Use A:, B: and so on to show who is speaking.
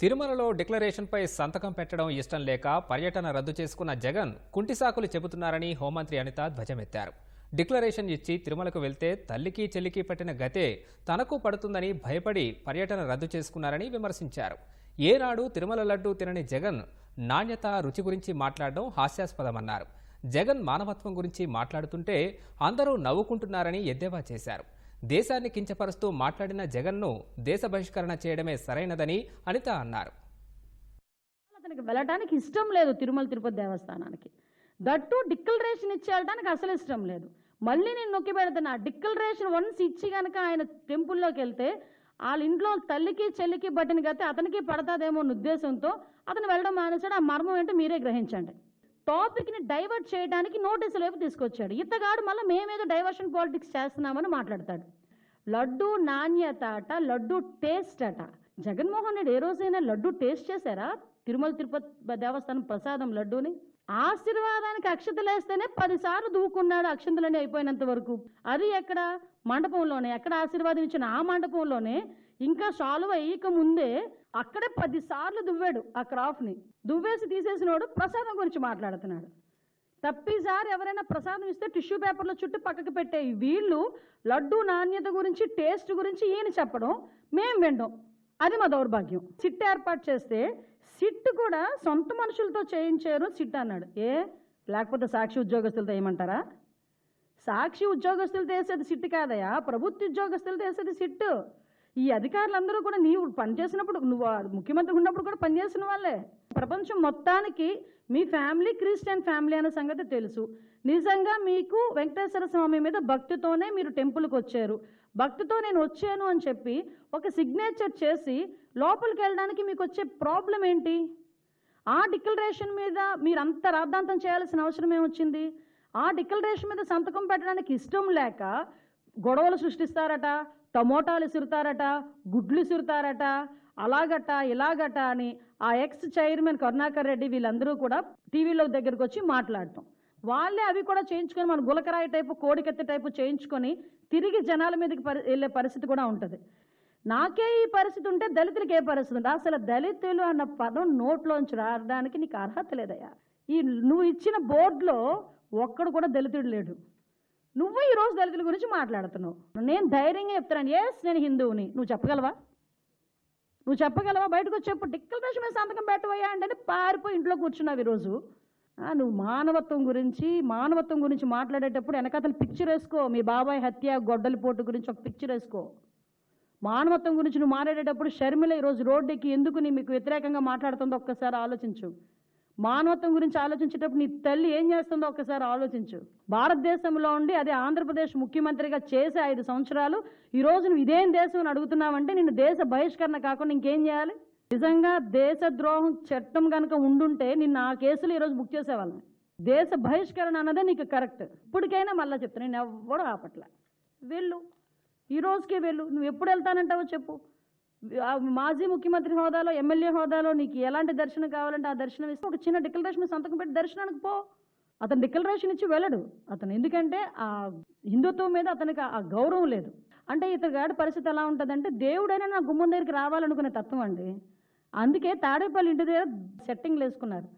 A: తిరుమలలో డిక్లరేషన్పై సంతకం పెట్టడం ఇష్టం లేక పర్యటన రద్దు చేసుకున్న జగన్ కుంటిసాకులు చెబుతున్నారని హోంమంత్రి అనిత ధ్వజమెత్తారు. డిక్లరేషన్ ఇచ్చి తిరుమలకు వెళ్తే తల్లికి చెల్లికి పట్టిన గతే తనకు పడుతుందని భయపడి పర్యటన రద్దు చేసుకున్నారని విమర్శించారు. ఏనాడు తిరుమల లడ్డూ తినని జగన్ నాణ్యత రుచి గురించి మాట్లాడడం హాస్యాస్పదమన్నారు. జగన్ మానవత్వం గురించి మాట్లాడుతుంటే అందరూ నవ్వుకుంటున్నారని ఎద్దేవా చేశారు. దేశాన్ని కించపరుస్తూ మాట్లాడిన జగన్ను దేశ బహిష్కరణ చేయడమే సరైనదని అనిత అన్నారు.
B: అతనికి వెళ్ళడానికి ఇష్టం లేదు తిరుమల తిరుపతి దేవస్థానానికి. దట్టు డిక్లరేషన్ ఇచ్చి అసలు ఇష్టం లేదు. మళ్ళీ నేను నొక్కి పెడుతున్నా డిక్లరేషన్ వన్స్ ఇచ్చి కనుక ఆయన టెంపుల్లోకి వెళ్తే వాళ్ళ ఇంట్లో తల్లికి చెల్లికి బట్టిన గతే అతనికి పడతాదేమో అన్న ఉద్దేశంతో అతను వెళ్ళడం మానేసాడు ఆ మర్మం ఏంటో మీరే గ్రహించండి. టాపిక్ని డైవర్ట్ చేయడానికి నోటీసులు వైపు తీసుకొచ్చాడు. ఇతగాడు మళ్ళీ మేమేదో డైవర్షన్ పాలిటిక్స్ చేస్తున్నామని మాట్లాడతాడు. లడ్డు నాణ్యత అట లడ్డు టేస్ట్ అట. జగన్మోహన్ రెడ్డి ఏ రోజైనా లడ్డు టేస్ట్ చేశారా? తిరుమల తిరుపతి దేవస్థానం ప్రసాదం లడ్డూని? ఆశీర్వాదానికి అక్షతలేస్తేనే పదిసార్లు దూకున్నాడు అక్షంతలన్నీ అయిపోయినంత వరకు. అది ఎక్కడ? మండపంలోనే. ఎక్కడ ఆశీర్వాదం ఇచ్చిన ఆ మండపంలోనే. ఇంకా సాల్వ్ అయ్యక ముందే అక్కడే పదిసార్లు దువ్వాడు ఆ క్రాఫ్ని దువ్వేసి తీసేసినోడు ప్రసాదం గురించి మాట్లాడుతున్నాడు. తప్పిసారి ఎవరైనా ప్రసాదం ఇస్తే టిష్యూ పేపర్లో చుట్టూ పక్కకి పెట్టే వీళ్ళు లడ్డు నాణ్యత గురించి టేస్ట్ గురించి ఈయన చెప్పడం మేం వినడం అది మా దౌర్భాగ్యం. సిట్ ఏర్పాటు చేస్తే సిట్ కూడా సొంత మనుషులతో చేయించారు సిట్ అన్నాడు. ఏ? లేకపోతే సాక్షి ఉద్యోగస్తులతో ఏమంటారా సాక్షి ఉద్యోగస్తులు చేసేది సిట్ కాదయా ప్రభుత్వ ఉద్యోగస్తులు చేసేది సిట్. ఈ అధికారులందరూ కూడా నీవు పనిచేసినప్పుడు నువ్వు ముఖ్యమంత్రి ఉన్నప్పుడు కూడా పనిచేసిన వాళ్ళే. ప్రపంచం మొత్తానికి మీ ఫ్యామిలీ క్రిస్టియన్ ఫ్యామిలీ అనే సంగతి తెలుసు. నిజంగా మీకు వెంకటేశ్వర స్వామి మీద భక్తితోనే మీరు టెంపుల్కి వచ్చారు. భక్తితో నేను వచ్చాను అని చెప్పి ఒక సిగ్నేచర్ చేసి లోపలికి వెళ్ళడానికి మీకు వచ్చే ప్రాబ్లం ఏంటి? ఆ డిక్లరేషన్ మీద మీరు అంత రాద్ధాంతం చేయాల్సిన అవసరం ఏమొచ్చింది? ఆ డిక్లరేషన్ మీద సంతకం పెట్టడానికి ఇష్టం లేక గొడవలు సృష్టిస్తారట టమోటాలు ఇసురుతారట గుడ్లు ఇసురుతారట అలాగట ఇలాగట అని ఆ ఎక్స్ చైర్మన్ కరుణాకర్ రెడ్డి వీళ్ళందరూ కూడా టీవీలో దగ్గరకు వచ్చి మాట్లాడటం వాళ్ళే అవి కూడా చేయించుకొని మన గులకరాయి టైపు కోడికెత్తి టైపు చేయించుకొని తిరిగి జనాల మీదకి పరి వెళ్ళే పరిస్థితి కూడా ఉంటుంది. నాకే ఈ పరిస్థితి ఉంటే దళితులకి ఏ పరిస్థితి ఉంటుంది అసలు దళితులు అన్న పదం నోట్లోంచి రావడానికి నీకు అర్హత లేదయ్యా. ఈ నువ్వు ఇచ్చిన బోర్డులో ఒక్కడు కూడా దళితుడు లేడు. నువ్వు ఈ రోజు దళితుల గురించి మాట్లాడుతున్నావు. నేను ధైర్యంగా చెప్తున్నాను. ఎస్ నేను హిందువుని. నువ్వు చెప్పగలవా? నువ్వు చెప్పగలవా? బయటకు వచ్చేప్పుడు చెప్పు డిక్లరేషన్ మీద సంతకం పెట్టవయ్యా అంటే పారిపోయి ఇంట్లో కూర్చున్నావు ఈరోజు. నువ్వు మానవత్వం గురించి మానవత్వం గురించి మాట్లాడేటప్పుడు వెనకతలు పిక్చర్ వేసుకో. మీ బాబాయ్ హత్య గొడ్డల పోటు గురించి ఒక పిక్చర్ వేసుకో. మానవత్వం గురించి నువ్వు మాట్లాడేటప్పుడు షర్మిల ఈరోజు రోడ్డుకి ఎందుకు నీ మీకు వ్యతిరేకంగా మాట్లాడుతుందో ఒక్కసారి ఆలోచించు. మానవత్వం గురించి ఆలోచించేటప్పుడు నీ తల్లి ఏం చేస్తుందో ఒక్కసారి ఆలోచించు. భారతదేశంలో ఉండి అదే ఆంధ్రప్రదేశ్ ముఖ్యమంత్రిగా చేసే ఐదు సంవత్సరాలు ఈ రోజు నువ్వు ఇదేం దేశం అని అడుగుతున్నావంటే నిన్ను దేశ బహిష్కరణ కాకుండా ఇంకేం చేయాలి? నిజంగా దేశద్రోహం చట్టం కనుక ఉండుంటే నిన్ను ఆ కేసులు ఈరోజు బుక్ చేసేవాళ్ళని దేశ బహిష్కరణ అన్నదే నీకు కరెక్ట్ ఇప్పటికైనా మళ్ళీ చెప్తాను నేను ఎవ్వడూ ఆపట్లే. వెళ్ళు. ఈ రోజుకే వెళ్ళు. నువ్వు ఎప్పుడు వెళ్తానంటావో చెప్పు. మాజీ ముఖ్యమంత్రి హోదాలో ఎమ్మెల్యే హోదాలో నీకు ఎలాంటి దర్శనం కావాలంటే ఆ దర్శనం ఇస్తే ఒక చిన్న డిక్లరేషన్ సంతకం పెట్టి దర్శనానికి పో. అతను డిక్లరేషన్ ఇచ్చి వెళ్ళడు. అతను ఎందుకంటే ఆ హిందుత్వం మీద అతనికి ఆ గౌరవం లేదు. అంటే ఇతగాడి పరిస్థితి ఎలా ఉంటుందంటే దేవుడైనా నా గుమ్మం దగ్గరికి రావాలనుకునే తత్వం అండి. అందుకే తాడేపల్లి ఇంటి దగ్గర సెట్టింగ్లు వేసుకున్నారు.